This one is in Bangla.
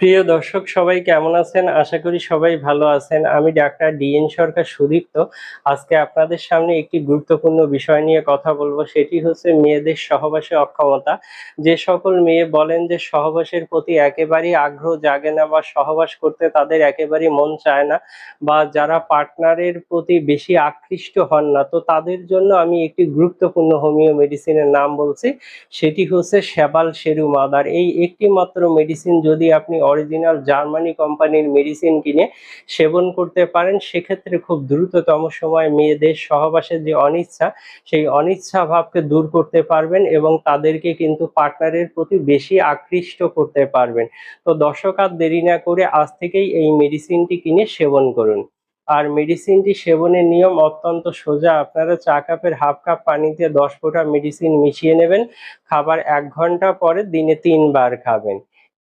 প্রিয় দর্শক, সবাই কেমন আছেন? আশা করি সবাই ভালো আছেন। আমি ডাক্তার ডিএন সরকার সুদীপ্ত। আজকে আপনাদের সামনে একটি গুরুত্বপূর্ণ বিষয় নিয়ে কথা বলব। সেটি হচ্ছে মেয়েদের সহবাসে অক্ষমতা। যে সকল মেয়ে বলেন যে সহবাসের প্রতি একেবারেই আগ্রহ জাগে না বা সহবাস করতে তাদের একেবারেই মন চায় না বা যারা পার্টনারের প্রতি বেশি আকৃষ্ট হন না, তো তাদের জন্য আমি একটি গুরুত্বপূর্ণ হোমিও মেডিসিনের নাম বলছি। সেটি হচ্ছে শ্যাবাল সেরু মাদার এই একটি মাত্র মেডিসিন যদি আপনি অরিজিনাল জার্মানি কোম্পানির মেডিসিন কিনে সেবন করতে পারেন, সেক্ষেত্রে খুব দ্রুততম সময় মেয়েদের সহবাসের যে অনিচ্ছা, সেই অনিচ্ছা ভাবকে দূর করতে পারবেন এবং তাদেরকে কিন্তু পার্টনারের প্রতি বেশি আকৃষ্ট করতে পারবেন। তো দর্শক আর দেরি না করে আজ থেকেই এই মেডিসিনটি কিনে সেবন করুন। আর মেডিসিনটি সেবনের নিয়ম অত্যন্ত সোজা, আপনারা চা কাপের হাফ কাপ পানিতে দশ ফোঁটা মেডিসিন মিশিয়ে নেবেন, খাবার এক ঘণ্টা পরে দিনে তিনবার খাবেন।